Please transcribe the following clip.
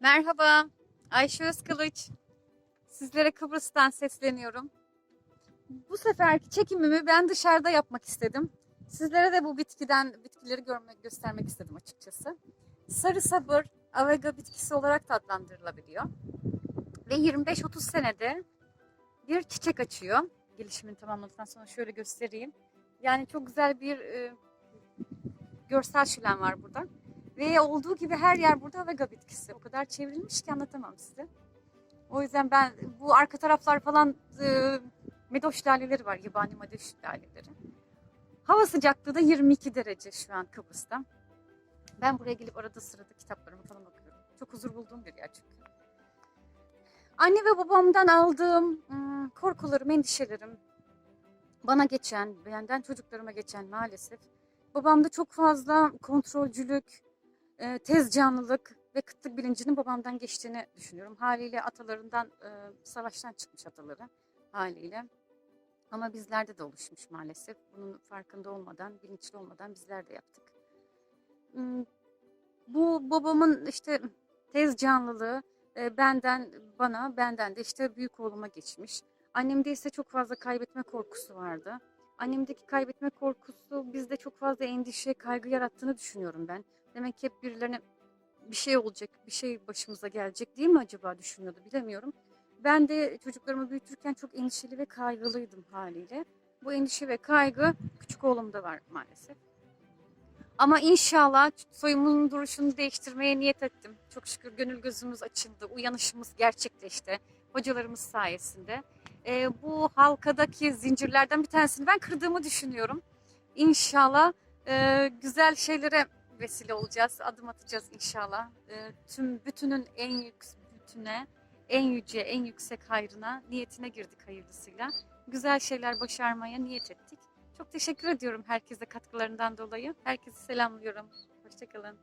Merhaba, Ayşe Özkılıç. Sizlere Kıbrıs'tan sesleniyorum. Bu seferki çekimimi ben dışarıda yapmak istedim. Sizlere de bu bitkiden bitkileri görmek, göstermek istedim açıkçası. Sarı sabır, avega bitkisi olarak da adlandırılabiliyor. Ve 25-30 senede bir çiçek açıyor. Gelişimini tamamladıktan sonra şöyle göstereyim. Yani çok güzel bir e, görsel şölen var burada. Ve olduğu gibi her yer burada avega bitkisi. O kadar çevrilmiş ki anlatamam size. O yüzden ben bu arka taraflar falan e, medoş laleleri var. Yabani medoş laleleri. Hava sıcaklığı da 22 derece şu an Kıbrıs'ta. Ben buraya gelip arada sırada kitaplarıma falan okuyorum. Çok huzur bulduğum bir yer çünkü. Anne ve babamdan aldığım ım, korkularım, endişelerim, bana geçen, benden çocuklarıma geçen maalesef. Babamda çok fazla kontrolcülük, e, tez canlılık ve kıtlık bilincinin babamdan geçtiğini düşünüyorum. Haliyle atalarından e, savaştan çıkmış ataları haliyle. Ama bizlerde de oluşmuş maalesef. Bunun farkında olmadan, bilinçli olmadan bizler de yaptık. Hmm, Bu babamın işte tez canlılığı e, benden bana, benden de işte büyük oğluma geçmiş. Annemde ise çok fazla kaybetme korkusu vardı. Annemdeki kaybetme korkusu bizde çok fazla endişe, kaygı yarattığını düşünüyorum ben. Demek ki hep birilerine bir şey olacak, bir şey başımıza gelecek değil mi acaba düşünüyordu bilemiyorum. Ben de çocuklarımı büyütürken çok endişeli ve kaygılıydım haliyle. Bu endişe ve kaygı küçük oğlumda var maalesef. Ama inşallah soyumun duruşunu değiştirmeye niyet ettim. Çok şükür gönül gözümüz açıldı, uyanışımız gerçekleşti hocalarımız sayesinde. Ee, bu halkadaki zincirlerden bir tanesini ben kırdığımı düşünüyorum. İnşallah e, güzel şeylere vesile olacağız, adım atacağız inşallah. E, tüm bütünün en yüksek bütüne, en yüce, en yüksek hayrına, niyetine girdik hayırlısıyla. Güzel şeyler başarmaya niyet ettik. Çok teşekkür ediyorum herkese katkılarından dolayı. Herkese selamlıyorum. Hoşçakalın.